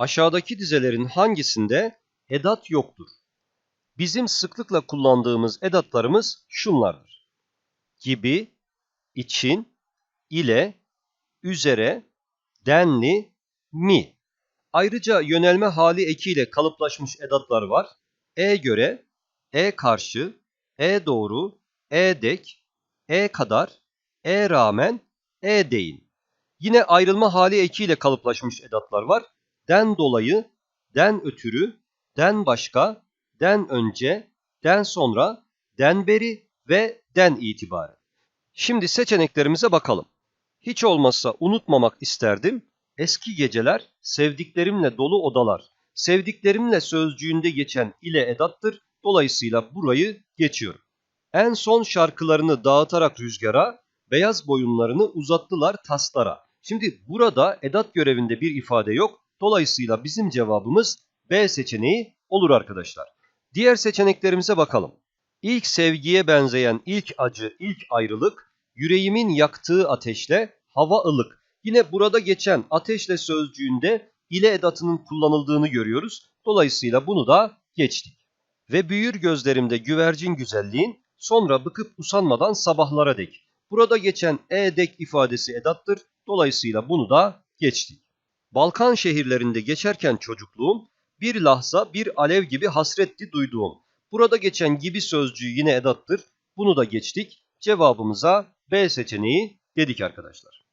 Aşağıdaki dizelerin hangisinde edat yoktur? Bizim sıklıkla kullandığımız edatlarımız şunlardır. Gibi, için, ile, üzere, denli, mi. Ayrıca yönelme hali ekiyle kalıplaşmış edatlar var. E göre, e karşı, e doğru, e dek, e kadar, e rağmen, e deyin. Yine ayrılma hali ekiyle kalıplaşmış edatlar var. Den dolayı, den ötürü, den başka, den önce, den sonra, den beri ve den itibaren. Şimdi seçeneklerimize bakalım. Hiç olmazsa unutmamak isterdim. Eski geceler, sevdiklerimle dolu odalar. Sevdiklerimle sözcüğünde geçen ile edattır. Dolayısıyla burayı geçiyorum. En son şarkılarını dağıtarak rüzgara, beyaz boyunlarını uzattılar taslara. Şimdi burada edat görevinde bir ifade yok. Dolayısıyla bizim cevabımız B seçeneği olur arkadaşlar. Diğer seçeneklerimize bakalım. İlk sevgiye benzeyen ilk acı, ilk ayrılık, yüreğimin yaktığı ateşle hava ılık. Yine burada geçen ateşle sözcüğünde ile edatının kullanıldığını görüyoruz. Dolayısıyla bunu da geçtik. Ve büyür gözlerimde güvercin güzelliğin, sonra bıkıp usanmadan sabahlara dek. Burada geçen e dek ifadesi edattır. Dolayısıyla bunu da geçtik. Balkan şehirlerinde geçerken çocukluğum, bir lahza bir alev gibi hasretti duyduğum. Burada geçen gibi sözcüğü yine edattır. Bunu da geçtik. Cevabımıza B seçeneği dedik arkadaşlar.